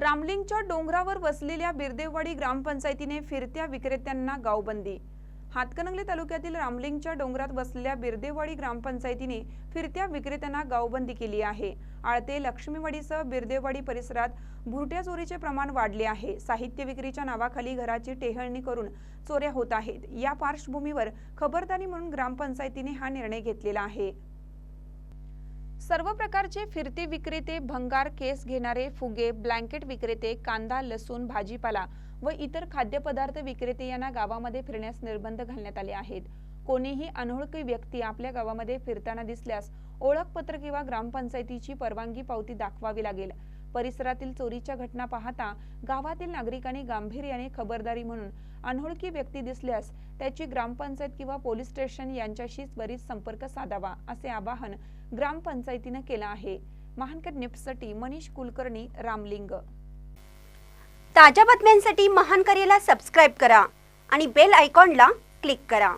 रामलिंगच्या डोंगरावर वसलेल्या बिरदेववाडी ग्रामपंचायतीने फिरत्या विक्रेत्यांना गावबंदी. हातकणंगले तालुक्यातील रामलिंगच्या डोंगरात वसलेल्या बिरदेववाडी ग्रामपंचायतीने फिरत्या विक्रेत्यांना गावबंदी केली आहे. आळते लक्ष्मीवाडीसह बिरदेववाडी परिसरात भुरट्या चोरीचे प्रमाण वाढले आहे. साहित्य विक्रीच्या नावाखाली घराची टेहळणी करून चोऱ्या होत आहेत. या पार्श्वभूमीवर खबरदारी म्हणून ग्रामपंचायतीने हा निर्णय घेतलेला आहे. सर्व प्रकारचे फिरते विक्रेते भंगार केस घेणारे फुगे ब्लँकेट विक्रेते कांदा लसूण भाजीपाला व इतर खाद्यपदार्थ विक्रेते यांना गावामध्ये फिरण्यास निर्बंध घालण्यात आले आहेत. कोणीही अनोळखी व्यक्ती आपल्या गावामध्ये फिरताना दिसल्यास ओळखपत्र किंवा ग्रामपंचायतीची परवानगी पावती दाखवावी लागेल. परिसरातील चोरीच्या घटना पाहता गावातील नागरिकांनी गांभीर्याने खबरदारी म्हणून अनोळखी व्यक्ती दिसल्यास त्याची ग्रामपंचायत किंवा पोलीस स्टेशन यांच्याशी त्वरित संपर्क साधावा असे आवाहन ग्रामपंचायतीनं केलं आहे. महानकर निप्ससाठी मनीष कुलकर्णी रामलिंग. ताज्या बातम्यांसाठी महान करेला सबस्क्राईब करा आणि बेल आयकॉनला क्लिक करा.